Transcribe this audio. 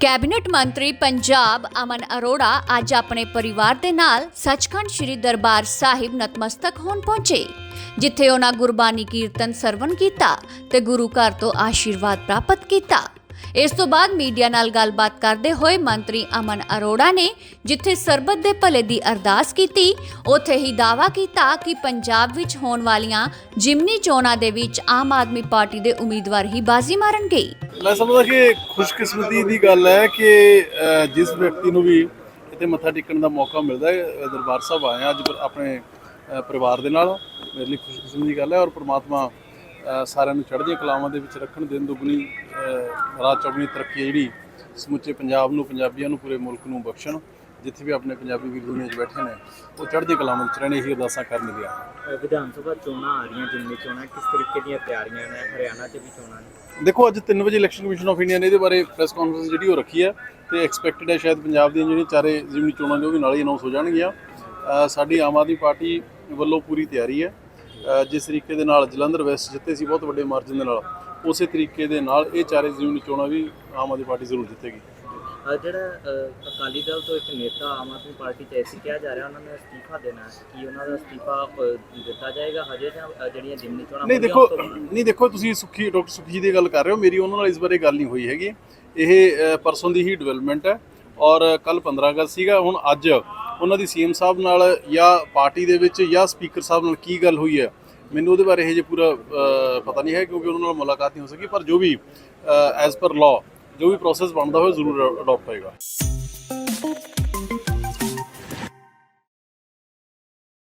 Cabinet ਮੰਤਰੀ ਪੰਜਾਬ ਅਮਨ ਅਰੋੜਾ ਅੱਜ ਆਪਣੇ ਪਰਿਵਾਰ ਦੇ ਨਾਲ ਸੱਚਖੰਡ ਸ੍ਰੀ ਦਰਬਾਰ ਸਾਹਿਬ ਨਤਮਸਤਕ ਹੋਣ ਪਹੁੰਚੇ, ਜਿੱਥੇ ਉਹਨਾਂ ਗੁਰਬਾਣੀ ਕੀਰਤਨ ਸਰਵਨ ਕੀਤਾ ਤੇ ਗੁਰੂ ਘਰ ਤੋਂ ਆਸ਼ੀਰਵਾਦ ਪ੍ਰਾਪਤ ਕੀਤਾ। ਇਸ ਤੋਂ ਬਾਅਦ ਮੀਡੀਆ ਨਾਲ ਗੱਲਬਾਤ ਕਰਦੇ ਹੋਏ ਮੰਤਰੀ ਅਮਨ ਅਰੋੜਾ ਨੇ ਜਿੱਥੇ ਸਰਬਤ ਦੇ ਭਲੇ ਦੀ ਅਰਦਾਸ ਕੀਤੀ, ਉੱਥੇ ਹੀ ਦਾਅਵਾ ਕੀਤਾ ਕਿ ਪੰਜਾਬ ਵਿੱਚ ਹੋਣ ਵਾਲੀਆਂ ਜਿਮਨੀ ਚੋਣਾਂ ਦੇ ਵਿੱਚ ਆਮ ਆਦਮੀ ਪਾਰਟੀ ਦੇ ਉਮੀਦਵਾਰ ਹੀ ਬਾਜ਼ੀ ਮਾਰਨਗੇ। ਮੈਂ ਸਮਝਦਾ ਕਿ ਖੁਸ਼ਕਿਸਮਤੀ ਦੀ ਗੱਲ ਹੈ ਕਿ ਜਿਸ ਵਿਅਕਤੀ ਨੂੰ ਵੀ ਇੱਥੇ ਮੱਥਾ ਟੇਕਣ ਦਾ ਮੌਕਾ ਮਿਲਦਾ ਹੈ ਦਰਬਾਰ ਸਾਹਿਬ ਆਏ ਅੱਜ ਆਪਣੇ ਪਰਿਵਾਰ ਦੇ ਨਾਲ। ਮੇਰੇ ਲਈ ਖੁਸ਼ਕਿਸਮਤੀ ਦੀ ਗੱਲ ਹੈ ਔਰ ਪ੍ਰਮਾਤਮਾ ਸਾਰਿਆਂ ਨੂੰ ਚੜ੍ਹਦੀਆਂ ਕਲਾਵਾਂ ਦੇ ਵਿੱਚ ਰੱਖਣ ਦਿਨ ਦੁਗਣੀ ਰਾਤ ਚੌਗਣੀ ਤਰੱਕੀ ਜਿਹੜੀ ਸਮੁੱਚੇ ਪੰਜਾਬ ਨੂੰ ਪੰਜਾਬੀਆਂ ਨੂੰ ਪੂਰੇ ਮੁਲਕ ਨੂੰ ਬਖਸ਼ਣ ਜਿੱਥੇ ਵੀ ਆਪਣੇ ਪੰਜਾਬੀ ਵੀਰ ਦੁਨੀਆ 'ਚ ਬੈਠੇ ਨੇ ਉਹ ਚੜ੍ਹਦੀਆਂ ਕਲਾਵਾਂ ਵਿੱਚ ਰਹਿਣ ਇਹੀ ਅਰਦਾਸਾਂ ਕਰਨ ਦੀਆਂ ਵਿਧਾਨ ਸਭਾ ਚੋਣਾਂ ਆ ਰਹੀਆਂ ਜਿੰਨੀ ਚੋਣਾਂ ਕਿਸ ਤਰੀਕੇ ਦੀਆਂ ਤਿਆਰੀਆਂ ਨੇ? ਹਰਿਆਣਾ 'ਚ ਵੀ ਚੋਣਾਂ ਨੇ। ਦੇਖੋ ਅੱਜ 3 ਵਜੇ ਇਲੈਕਸ਼ਨ ਕਮਿਸ਼ਨ ਆਫ ਇੰਡੀਆ ਨੇ ਇਹਦੇ ਬਾਰੇ ਪ੍ਰੈਸ ਕਾਨਫਰੰਸ ਜਿਹੜੀ ਉਹ ਰੱਖੀ ਹੈ ਤੇ ਐਕਸਪੈਕਟਡ ਹੈ ਸ਼ਾਇਦ ਪੰਜਾਬ ਦੀਆਂ ਜਿਹੜੀਆਂ ਚਾਰੇ ਜ਼ਿਮਨੀ ਚੋਣਾਂ ਨੇ ਉਹ ਵੀ ਨਾਲ ਹੀ ਅਨਾਉਂਸ ਹੋ ਜਾਣਗੀਆਂ। ਸਾਡੀ ਆਮ ਆਦਮੀ ਪਾਰਟੀ ਵੱਲੋਂ ਪੂਰੀ ਤਿਆਰੀ ਹੈ। ਜਿਸ ਤਰੀਕੇ ਦੇ ਨਾਲ ਜਲੰਧਰ ਵੈਸਟ ਜਿੱਤੇ ਸੀ ਬਹੁਤ ਵੱਡੇ ਮਾਰਜਨ ਦੇ ਨਾਲ। ਉਸੇ ਤਰੀਕੇ ਦੇ ਨਾਲ ਇਹ ਚਾਰੇ ਜ਼ਿਮਨੀ ਚੋਣਾਂ ਵੀ ਆਮ ਆਦਮੀ ਪਾਰਟੀ ਜ਼ਰੂਰ ਜਿੱਤੇਗੀ। ਜਿਹੜਾ ਅਕਾਲੀ ਦਲ ਤੋਂ ਇੱਕ ਨੇਤਾ ਆਮ ਆਦਮੀ ਪਾਰਟੀ 'ਚ ਐਸੀ ਕਿਹਾ ਜਾ ਰਿਹਾ ਉਹਨਾਂ ਨੇ ਅਸਤੀਫਾ ਦੇਣਾ ਹੈ। ਕੀ ਉਹਨਾਂ ਦਾ ਅਸਤੀਫਾ ਦਿੱਤਾ ਜਾਏਗਾ ਹਜੇ ਜਾਂ ਜਿਹੜੀਆਂ ਜਿਮਨੀ ਚੋਣਾਂ ਨਹੀਂ ਦੇਖੋ? ਨਹੀਂ ਦੇਖੋ ਤੁਸੀਂ ਸੁਖੀ ਡਾਕਟਰ ਸੁਖੀ ਦੀ ਗੱਲ ਕਰ ਰਹੇ ਹੋ। ਮੇਰੀ ਉਹਨਾਂ ਨਾਲ ਇਸ ਬਾਰੇ ਗੱਲ ਨਹੀਂ ਹੋਈ ਹੈਗੀ। ਇਹ ਪਰਸੋਂ ਦੀ ਹੀ ਡਿਵੈਲਪਮੈਂਟ ਹੈ। ਔਰ ਕੱਲ 15 ਅਗਸਤ ਸੀਗਾ। ਹੁਣ ਅੱਜ ਉਹਨਾਂ ਦੀ ਸੀਐਮ ਸਾਹਿਬ ਨਾਲ ਜਾਂ ਪਾਰਟੀ ਦੇ ਵਿੱਚ ਜਾਂ ਸਪੀਕਰ ਸਾਹਿਬ ਨਾਲ ਕੀ ਗੱਲ ਹੋਈ ਹੈ? ਮੈਨੂੰ ਉਹਦੇ ਬਾਰੇ ਇਹ ਜੇ ਪੂਰਾ ਪਤਾ ਨਹੀਂ ਹੈ ਕਿਉਂਕਿ ਉਹਨਾਂ ਨਾਲ ਮੁਲਾਕਾਤ ਨਹੀਂ ਹੋ ਸਕੀ, ਪਰ ਜੋ ਵੀ ਐਜ਼ ਪਰ ਲਾਅ ਜੋ ਵੀ ਪ੍ਰੋਸੈਸ ਬਣਦਾ ਹੋਵੇ ਜ਼ਰੂਰ ਅਡਾਪਟ ਹੋਏਗਾ।